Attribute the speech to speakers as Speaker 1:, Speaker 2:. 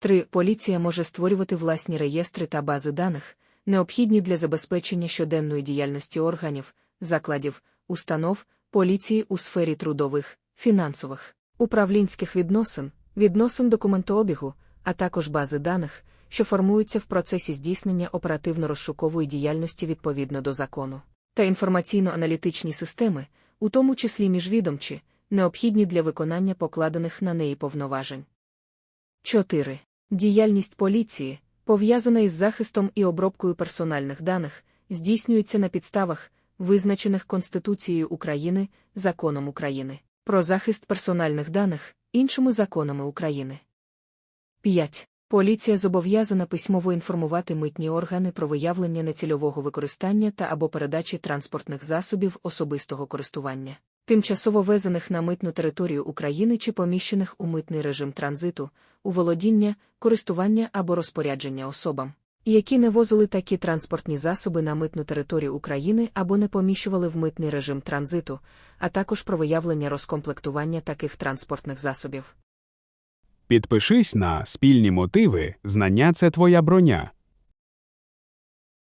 Speaker 1: 3. Поліція може створювати власні реєстри та бази даних, необхідні для забезпечення щоденної діяльності органів, закладів, установ, поліції у сфері трудових, фінансових, управлінських відносин, відносин документообігу, а також бази даних, що формуються в процесі здійснення оперативно-розшукової діяльності відповідно до закону, та інформаційно-аналітичні системи, у тому числі міжвідомчі, необхідні для виконання покладених на неї повноважень. 4. Діяльність поліції, пов'язана із захистом і обробкою персональних даних, здійснюється на підставах, визначених Конституцією України, Законом України про захист персональних даних, іншими законами України. 5. Поліція зобов'язана письмово інформувати митні органи про виявлення нецільового використання та або передачі транспортних засобів особистого користування, тимчасово везених на митну територію України чи поміщених у митний режим транзиту, у володіння, користування або розпорядження особам, які не возили такі транспортні засоби на митну територію України або не поміщували в митний режим транзиту, а також про виявлення розкомплектування таких транспортних засобів.
Speaker 2: Підпишись на спільні мотиви, знання це твоя броня.